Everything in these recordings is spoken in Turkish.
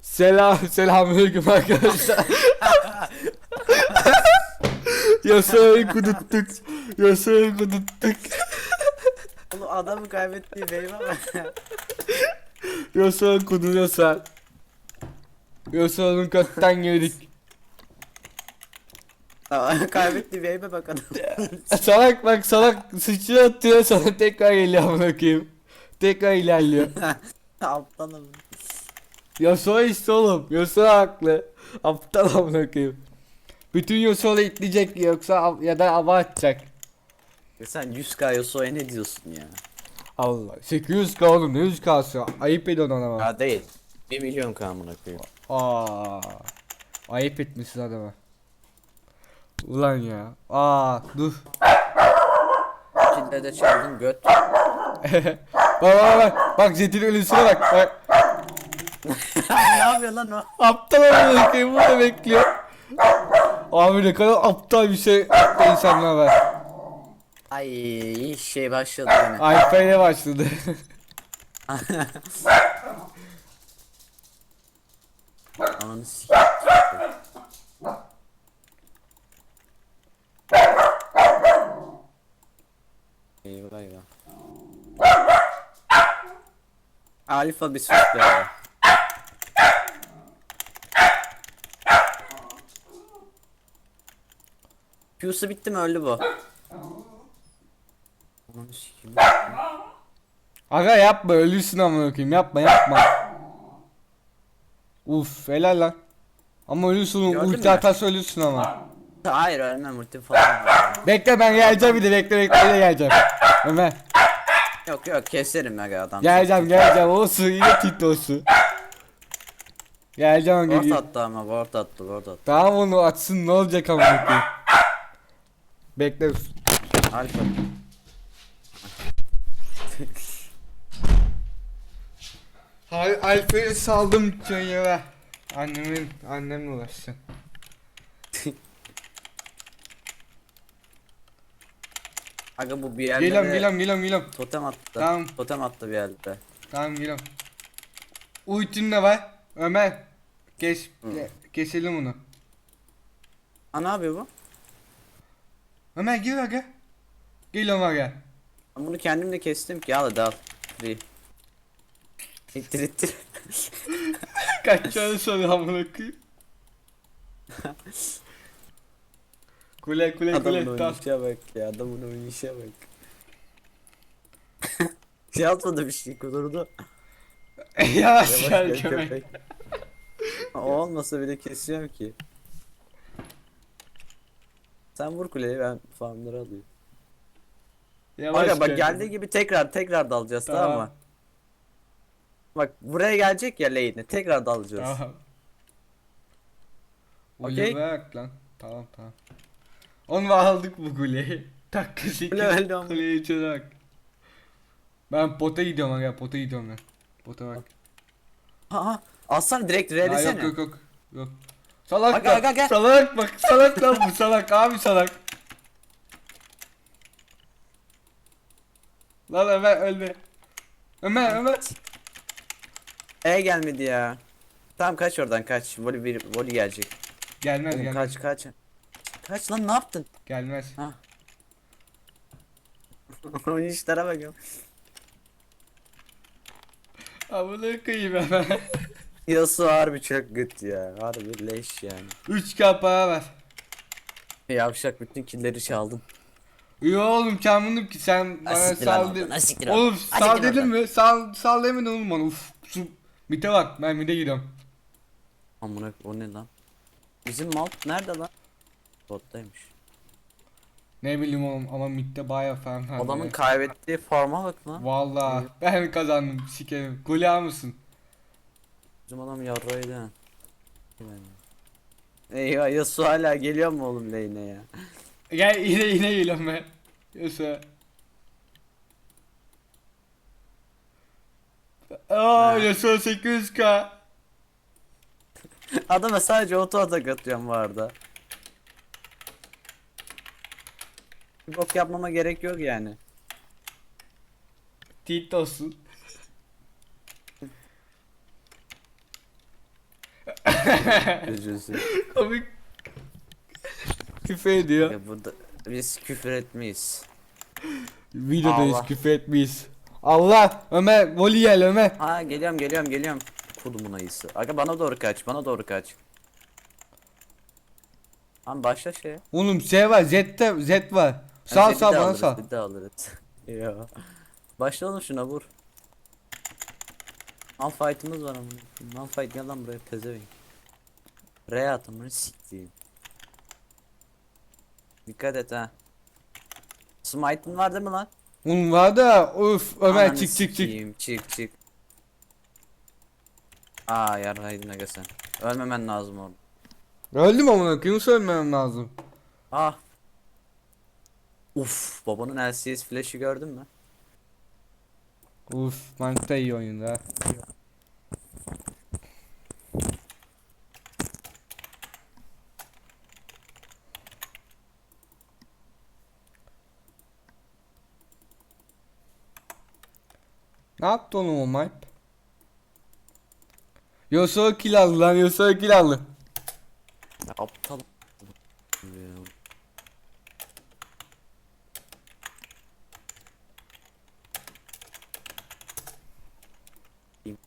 Selam selamünaleyküm arkadaşlar. Yasayı kuduttuk. Yasayı kuduttuk. Oğlum adamı kaybettiği beyime bak. Yasa kuduruyorsa. Yasa'nın kattan yedik. kaybettiği beyime bak adam. Salak bak salak sıçra atıyor sonra tekrar geliyor amına koyayım. Tekrar ilerliyor. Aptalım. Yasa işte oğlum. Yasa haklı. Aptal amına koyayım. Bütün Yasa'yı itleyecek yoksa ya da ava atacak. Ya Sen 100k Yasuo'ya ne diyorsun ya? Allah. 800k oğlum ne 100k'sı? Ayıp ediyorsun adama. Ya değil. 1 milyon k amına koyayım. Aa. Ayıp etmişsin adama. Ulan ya. Aa dur. Kille de çaldın göt. bak bak bak. Bak Jet'in ölüsüne bak. Bak. ne yapıyor lan o? Aptal amına koyayım burada bekliyor. Abi ne kadar aptal bir şey yaptı insanlar var. Ay şey başladı yine. Alfa'ya başladı. Ananı sikeyim. Eyvah eyvah. Alfa bir sus be. Q'su bitti mi öldü bu. Sikeyim. Aga yapma ölürsün amına koyayım yapma yapma. Uf helal lan. Ama ölürsün Gördün ulti mü? atarsa ölürsün ama. Hayır ölmem ultim falan. var. Bekle ben geleceğim bir de bekle bekle öyle geleceğim. Ömer yok yok keserim ya adam. geleceğim geleceğim olsun yine tit olsun. Geleceğim Ward geliyor. attı ama ward attı ward attı. Tamam onu atsın ne olacak amına koyayım. Bekle. Alfa. Hayır Alfa'yı saldım köye Annemin annemle uğraşsın. Aga bu bir yerde Geliyorum geliyorum geliyorum geliyorum. totem attı. Tamam. Totem attı bir yerde. Tamam geliyorum. Ultin ne var? Ömer. Kes, ke- keselim onu. Ne yapıyor bu? Ömer gir aga. Geliyorum aga. Ben bunu kendim de kestim ki al hadi al. Free. İttir ittir. Kaç tane soru amına koyayım. Kule kule Adamın kule. Tamam. oynayışa bak ya adamın oynayışa bak. şey atmadı bir şey kudurdu. Yavaş Yavaş gel gel köpek. köpek. o olmasa bile kesiyorum ki. Sen vur kuleyi ben farmları alayım. Yavaş Aga bak gel. geldiği gibi tekrar tekrar dalacağız tamam, Tamam. mı? Bak buraya gelecek ya lane'e tekrar dalacağız. Tamam. Okey. Lan. Tamam tamam. Onu aldık bu kuleyi. Dakika 8 Kule öldü ama. kuleyi çözerek. Ben pota gidiyorum aga pota gidiyorum ben. Pota bak. Aa, alsana direkt Ya R'desene. yok yok yok. Yok. Salak Aga, lan. aga, gel. Salak bak salak lan bu salak abi salak. Lan Ömer ölme. Ömer Ömer. E gelmedi ya. Tamam kaç oradan kaç. Voli bir voli gelecek. Gelmez Oğlum, gelmez. kaç kaç. Kaç lan ne yaptın? Gelmez. Ha. o işlere bak ya. Amına koyayım hemen. Yasuo harbi çok gıt ya. Harbi leş yani. 3k para ver. Yavşak bütün killeri çaldın. Yo oğlum kendim ki sen bana siktir lan sal de-. Oğlum sal oradan. mi? Sal sal demedin oğlum bana. Uf. Su. Mite bak ben mide gidiyorum. Amına o ne lan? Bizim malt nerede lan? Bottaymış. Ne bileyim oğlum ama midde baya falan. Adamın kaybettiği forma bak lan. Valla ben kazandım sikerim. Kula mısın? Bizim adam yarraydı ha. Yani. Eyvah Yasuo hala geliyor mu oğlum lane'e ya? Gel yine yine geliyorum ben. Yoksa. Aa Yasuo 800k. Adama sadece auto atak atıyorum bu arada. Bir bok yapmama gerek yok yani. Tit olsun. Üzülsün. Komik. Küfür ediyor. Ya burada biz küfür etmeyiz. Videodayız Allah. küfür etmeyiz. Allah Ömer voley gel Ömer. Ha geliyorum geliyorum geliyorum. Kudumun ayısı. Aga bana doğru kaç bana doğru kaç. Tamam başla şey. Oğlum şey var Z'de Z var. Sağ sağ bana sağ. Bir de alırız. ya. Başla oğlum şuna vur. Mal fight'ımız var ama. Mal fight gel lan buraya pezevenk. R atımını siktiğim. Dikkat et ha. Smite'ın var değil mi lan? Oğlum var da of Ömer Ananı çık çık çık. sikeyim, Çık çık. Aa yarraydın aga sen. Ölmemen lazım oğlum. Öldüm amına koyayım söylemem lazım. Ah. Uf babanın LCS flash'ı gördün mü? Uf manita iyi oyunda. Ne yaptı oğlum o Mike? Yoso kill aldı lan Yoso kill aldı. Ya aptal.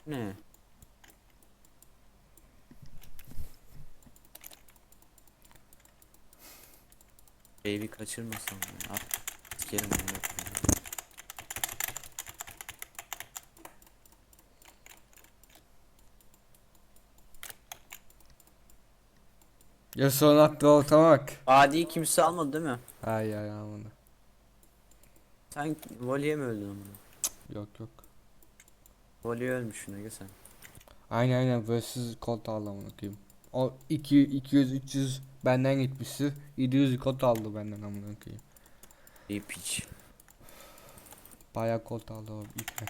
Ne? Baby kaçırmasam ya. At. Sikerim onu. Yoso'nun attığı ortama bak. Adi kimse almadı değil mi? Ay ay amına. Sen voleye mi öldün amına? Yok yok. Voleye ölmüşsün Ege sen. Aynen aynen versus kod aldı amına koyayım. O 2 200 300 benden gitmişti. 700 kod aldı benden amına koyayım. İyi piç. Bayağı kod aldı o ipne.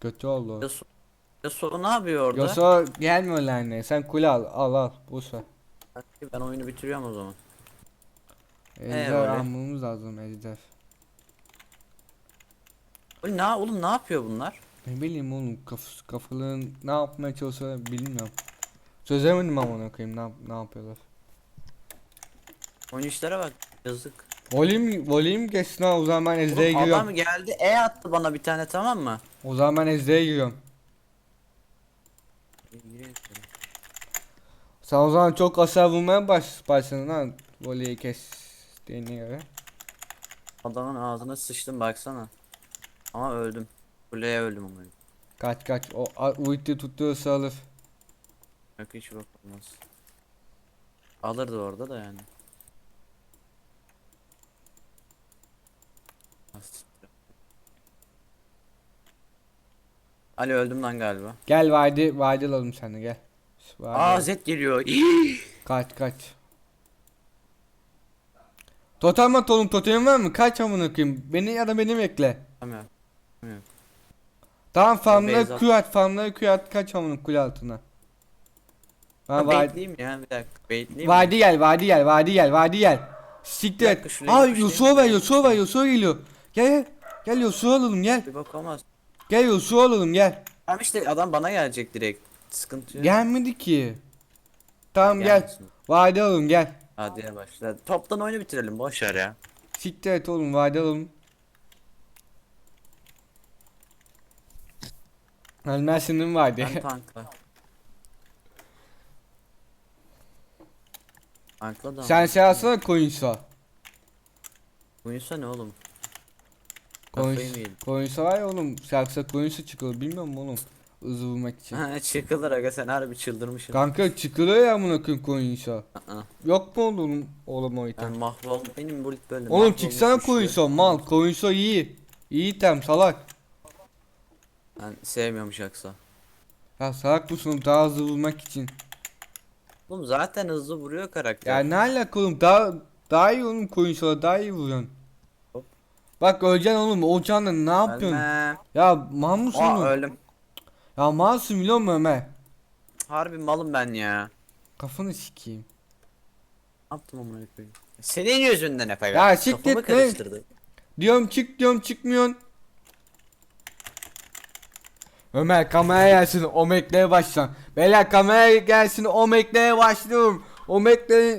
Kötü oldu. Ya, so ya soru ne yapıyor orada? Yoso gelmiyor lan ne? Sen kule al al al sefer. Ben oyunu bitiriyorum o zaman. Ejder öyle. almamız lazım ejder. Oğlum ne, oğlum ne yapıyor bunlar? Ne bileyim oğlum kaf kafaların ne yapmaya çalışıyor bilmiyorum. Çözemedim amına koyayım ne, ne yapıyorlar. Oynayışlara bak. Yazık. Volüm volüm geçsin ha o zaman ben ezdeye giriyorum. adam geldi E attı bana bir tane tamam mı? O zaman ben ezdeye giriyorum. Sen o zaman çok hasar vurmaya baş başladın ha voleyi kestiğine göre. Adamın ağzına sıçtım baksana. Ama öldüm. Kuleye öldüm ama. Kaç kaç o a- ulti tuttuğu alır. Yok hiç bak olmaz. Alırdı orada da yani. As- Ali öldüm lan galiba. Gel vadi vadi alalım seni gel. Aa. Z geliyor. Kaç kaç. Totem at oğlum totemin var mı? Kaç amına koyayım. Beni ya da beni bekle. Tamam. Tamam base farmları at. Q at farmları Q at kaç amına kule altına. Ben vadi, Baitleyeyim ya bir dakika. Baitleyeyim mi? vadi gel vadi gel vadi gel vadi gel. Bir Siktir dakika, et. şuraya Aa bir şey var diyeyim. Yasuo var Yasuo geliyor. Gel gel. Gel Yasuo alalım gel. Bir bak olmaz. Gel Yasuo alalım gel. Tamam işte adam bana gelecek direkt. Sıkıntı yok. Gelmedi ki. Tamam gel. Gelmesin. Vadi alalım gel. Hadi başla. Toptan oyunu bitirelim boş ver ya. Siktir et oğlum vadi alalım. Mi vadi? Ben tankla. Tankla da. Sen şey alsana Coins'a. Oyunsa ne oğlum? Kafayı mı yedin? Coins'a var ya oğlum. Şarkısa Coins'a çıkıyor. Bilmiyor musun oğlum? Hızlı vurmak için. Ha çıkılır aga sen harbi çıldırmışsın. Kanka çıkılıyor ya amına koyayım Coins'a. Aa, Yok mu oğlum oğlum o Ben item? mahvolum. Benim bu böyle. Oğlum çıksana düşüyor. Coins'a mal. Coins'a iyi. İyi item salak. Ben sevmiyorum şaksa. Ya salak mısın daha hızlı vurmak için? Oğlum zaten hızlı vuruyor karakter. Ya ne alaka oğlum daha daha iyi oğlum Coins'a daha iyi vuruyorsun. Hop. Bak öleceksin oğlum olacaksın da ne yapıyorsun? Ölmem. Ya Aa oğlum? öldüm. Ya malsın biliyor musun Ömer? Harbi malım ben ya. Kafanı sikeyim. Ne yaptım amına koyayım? Senin yüzünden Efe. Ya siktir Kafamı lan. karıştırdı. Diyorum çık diyorum çıkmıyorsun. Ömer kamera gelsin Omekle'ye başlan. Beyler kamera gelsin Omekle'ye başlıyorum.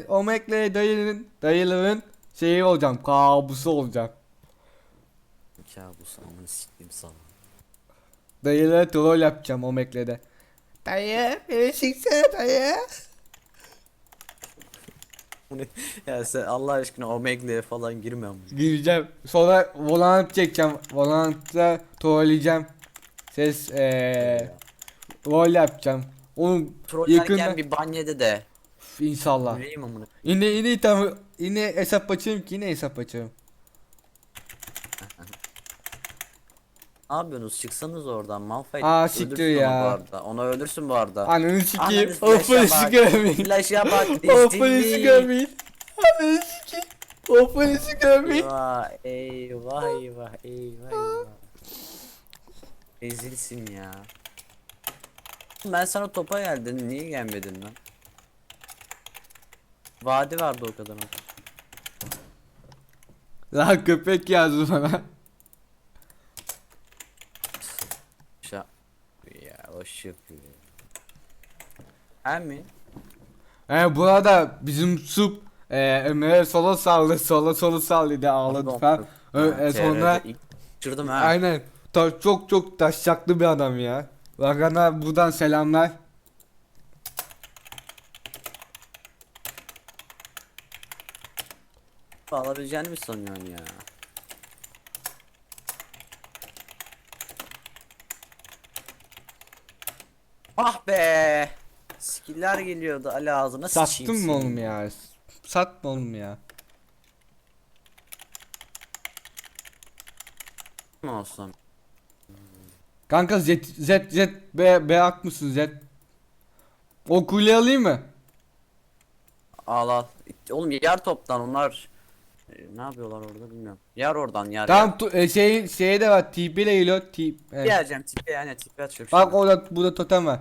Omekle dayının dayıların şeyi olacağım. Kabusu olacağım. Kabus amına sikeyim sana. Dayılara troll yapacağım Omekle'de. Dayı beni siksene dayı. ya sen Allah aşkına Omegle'ye falan girme amına. Gireceğim. Sonra volant çekeceğim. Volant'ta trolleyeceğim. Ses eee rol yapacağım. Oğlum Trollerken yakında bir banyede de. Üf, inşallah. Yine yine tam yine hesap açarım ki yine hesap açarım. Ne yapıyorsunuz? Çıksanız oradan Malphite. Aa, siktir onu ya. Bu arada. Onu ölürsün bu arada. Ananı sikeyim. Ananı O polisi bak. görmeyin. Flash'a bak. O polisi görmeyin. Ananı sikeyim. O polisi görmeyin. Eyvah eyvah eyvah eyvah eyvah. Ezilsin ya. Ben sana topa geldim. Niye gelmedin lan? Vadi vardı o kadar. Lan köpek yazdı bana. Şa ya yapıyor. Hem mi? He bu arada bizim sup e, Ömer'e sola saldı sola sola saldı ağladı falan. Ö- e, sonra Çırdım ha. aynen ta- çok çok taşacaklı bir adam ya. Lagan'a buradan selamlar. Alabileceğini mi sanıyorsun ya? Ah be! Skiller geliyordu Ali ağzına sıçayım Sattın mı seni. oğlum ya? Satma oğlum ya. Ne olsun? Kanka Z Z Z B B ak mısın Z? O kule alayım mı? Al al. Oğlum yer toptan onlar ne yapıyorlar orada bilmiyorum. Yer oradan yer. Tamam tu- e, şey şeye de var. TP ile geliyor. TP. yer. Evet. Geleceğim tipe yani tipe açıyorum. Bak orada burada totem var.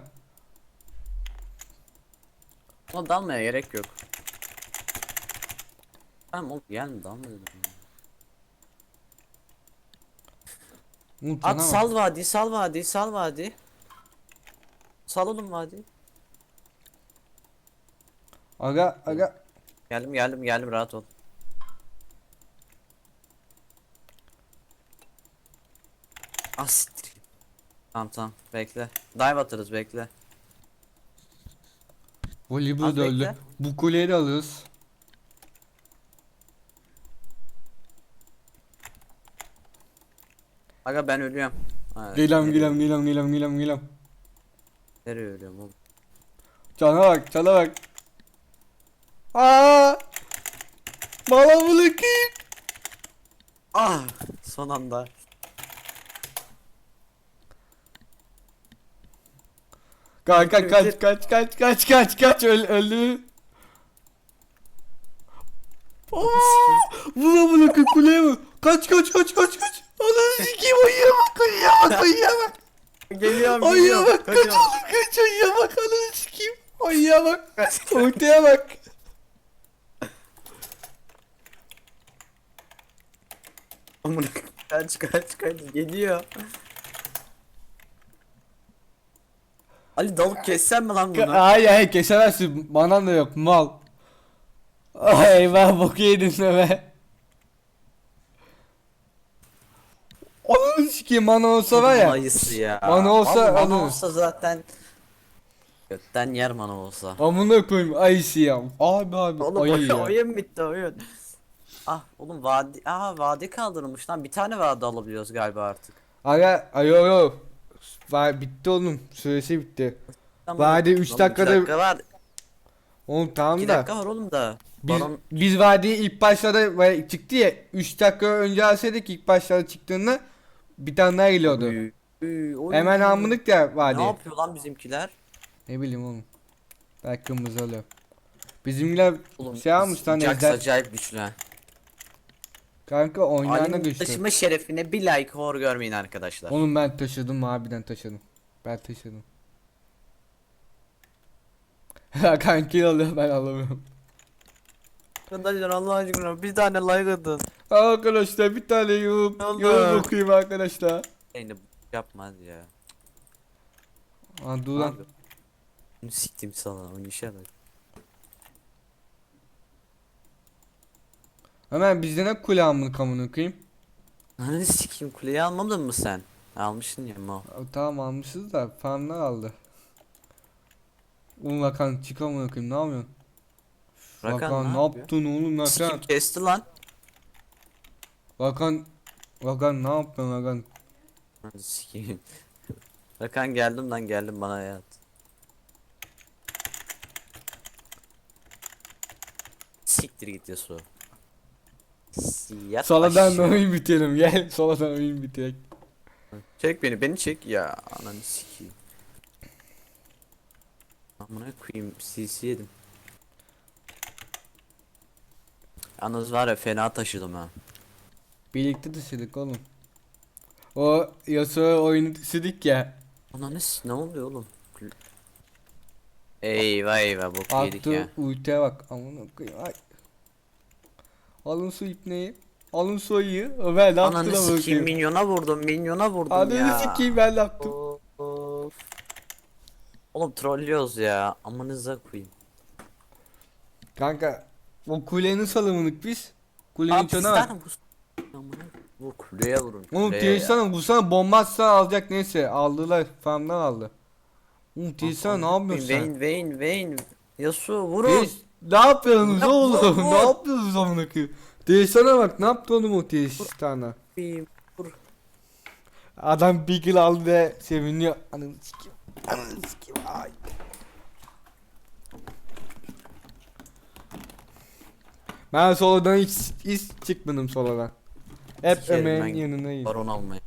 Ona dalmaya gerek yok. Tamam oğlum gelme dalma dedim. ya. At sana bak. sal vadi sal vadi sal vadi. Sal oğlum vadi. Aga aga. Geldim geldim geldim rahat ol. Asittir. Tamam tamam bekle. Dive atarız bekle. Voleybol Az öldü. bekle. Bu kuleyi de alırız. Aga ben ölüyorum. Ha, Geliyorum nereye- geliyorum geliyorum geliyorum geliyorum geliyorum. Nereye ölüyorum oğlum? Cana bak cana bak. Aa! Bana bırakayım. Ah son anda. Kanka kaç kaç kaç kaç kaç kaç öl öldü. Vura bırakın kuleye mi? Kaç kaç kaç kaç kaç. Ananı sikeyim ayıya bak ayıya bak ayıya bak. Geliyorum Ayıya bak kaç oğlum kaç ayıya bak ananı sikeyim. Ayıya bak. Ortaya bak. Amına kaç kaç kaç geliyor. Ali dalıp kessem mi lan bunu? Hayır hayır kesemezsin. Bana da yok mal. Ay eyvah boku yedin be. Ananı sikeyim bana olsa var ya. Ayısı ya. Mana olsa Abi mana alırız. olsa zaten götten yer mana olsa. Amına koyayım ayısı ya. Abi abi Oğlum ayı oyun, ya. oyun bitti oyun. Ah oğlum vadi aha vadi kaldırılmış lan bir tane vadi alabiliyoruz galiba artık. Aga ayo ayo. Var bitti oğlum. Süresi bitti. Tamam. Vadi üç Oğlum, iki dakikada- dakika var. Oğlum tamam 2 da. dakika var oğlum da. Biz, Baron biz vadiyi ilk başlarda böyle çıktı ya 3 dakika önce alsaydık ilk başlarda çıktığında bir tane daha geliyordu. Üy, üy, oy. Hemen amınık ya Ne vadi. yapıyor lan bizimkiler? Ne bileyim oğlum. Belki kırmızı oluyor. Bizimkiler Oğlum şey almış lan Jax ejder. acayip güçlü. ha. Kanka oynayana Ali'nin güçlü. taşıma şerefine bir like hor görmeyin arkadaşlar. Oğlum ben taşıdım harbiden taşıdım. Ben taşıdım. Kanki alıyor ben alamıyorum. Arkadaşlar Allah aşkına bir tane like atın. Arkadaşlar bir tane yorum, yorum okuyayım arkadaşlar. Yayını yapmaz ya. Aa dur lan. Bunu siktim sana onu işe bak. Hemen bizde ne kule amını kamını koyayım. Hani sikeyim kuleyi almadın mı sen? Almışsın ya. Aa, Tamam almışız da farmlar aldı. Oğlum Hakan çık amına koyayım ne yapıyorsun? Rakan Hakan ne yapıyor? yaptın oğlum Sikim Hakan? kesti lan. Hakan Hakan ne yaptın? Hadi sikeyim. Rakan geldim lan geldim bana hayat. Siktir git Yasuo. Siyat Soladan aşağı. oyun bitirelim gel soladan oyun bitirek. Çek beni beni çek ya ananı sikeyim. Amına koyayım CC yedim. Yalnız var ya fena taşıdım ha. Birlikte taşıdık oğlum. O Yasuo oyunu taşıdık ya. Ananı s- ne oluyor oğlum? Eyvah eyvah bok yedik ya. Attı ultiye bak amına koyayım ay. Alın su ipneyi. Alın su ayıyı. Ver ne yaptın Ananı amına sikeyim koyayım. minyona vurdum minyona vurdum Ananı ya. sikeyim ben ne yaptım. Of. Oğlum trollüyoruz ya. Amanıza koyayım. Kanka o kulenin salımınık biz. Kulenin Abi çöne bak. sizden bu Amına bu kuleye vurun. Oğlum kuleye ya. Tilsana vursana bomba atsa alacak neyse aldılar farmdan aldı. Oğlum Tilsana ne yapıyorsun sen? Vayne Vayne Vayne. Yasuo vurun. Tils ne yapıyorsunuz oğlum? ne yapıyorsunuz amına koyayım? Tilsana bak ne yaptı oğlum o? Vur. Adam bir kill aldı ve seviniyor. Ananı sikeyim. Ananı sikeyim. Ay. Ben solodan hiç, hiç çıkmadım solodan. Hep Sikerim Ömer'in ben yanındayım. Baron almayı.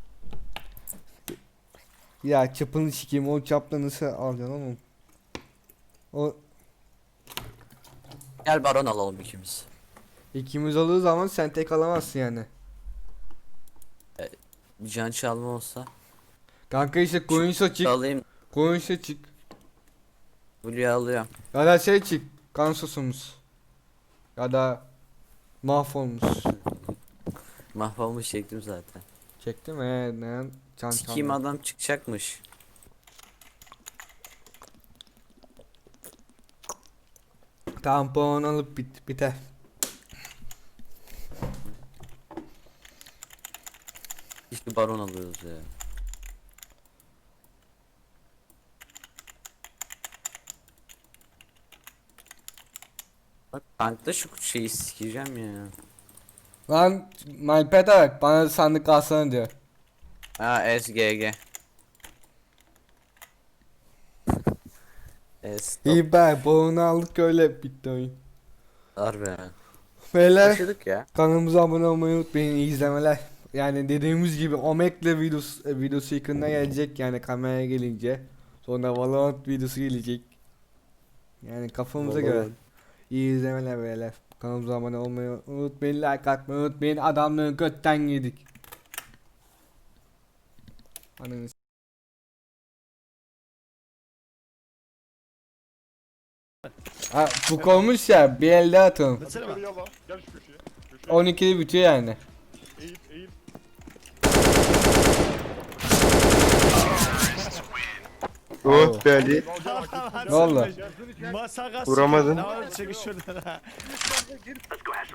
Ya çapını sikeyim o çapla nasıl alacaksın oğlum? O Gel baron alalım ikimiz. ikimiz alırız zaman sen tek alamazsın yani. Bir can çalma olsa. Kanka işte koyunsa çık. Alayım. Koyunsa çık. Blue'yu alıyorum. Ya da şey çık. Kansosumuz. Ya da mahvolmuş. Mahvolmuş çektim zaten. Çektim ee ne can Sikiyim çalma. adam çıkacakmış. Tampon alıp bit biter. İşte baron alıyoruz ya. Bak tankta şu şeyi sikeceğim ya. Lan Malpet'e bak bana sandık alsana diyor. Ha SGG. Es. İyi be boğunu aldık öyle bitti oyun. Harbi. Beyler Taşıdık ya. kanalımıza abone olmayı unutmayın iyi izlemeler. Yani dediğimiz gibi Omeg'le videosu, e, videosu yakında gelecek yani kameraya gelince. Sonra Valorant videosu gelecek. Yani kafamıza göre. Valorant. İyi izlemeler beyler. Kanalımıza abone olmayı unutmayın. Like atmayı unutmayın. Adamları götten yedik. Ananı Ha bu olmuş ya bir elde atalım. Hadi yukarı yalla. Gel şu köşeye. Köşeye 12'de bitiyor yani. eğil eğil. Oh be Ali. Alacağım bak. Ne oldu? Masaka Vuramadın. Ne var çekil şuradan ha.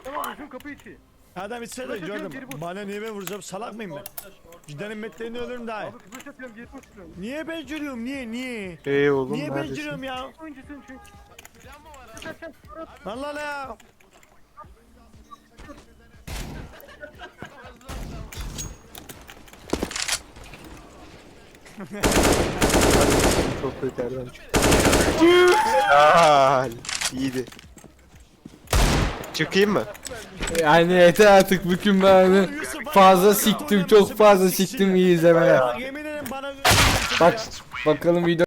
Tamam uzun kapı içi. Adam içeride gördüm. Bana niye ben vuracağım salak mıyım ben? Gidenin metlerini ölürüm daha. Abi kıbrıs atıyorum geri koşuyorum. Niye ben cürüyorum niye niye? Ey oğlum Niye ben neredesin? cürüyorum ya? Oyuncusun çünkü. Allah la. Çok kötü yerden çıktı. Helal. İyiydi. Çıkayım mı? Yani yeter artık bugün ben fazla siktim çok fazla siktim iyi izlemeler. Bak yemin ederim bana Bak bakalım video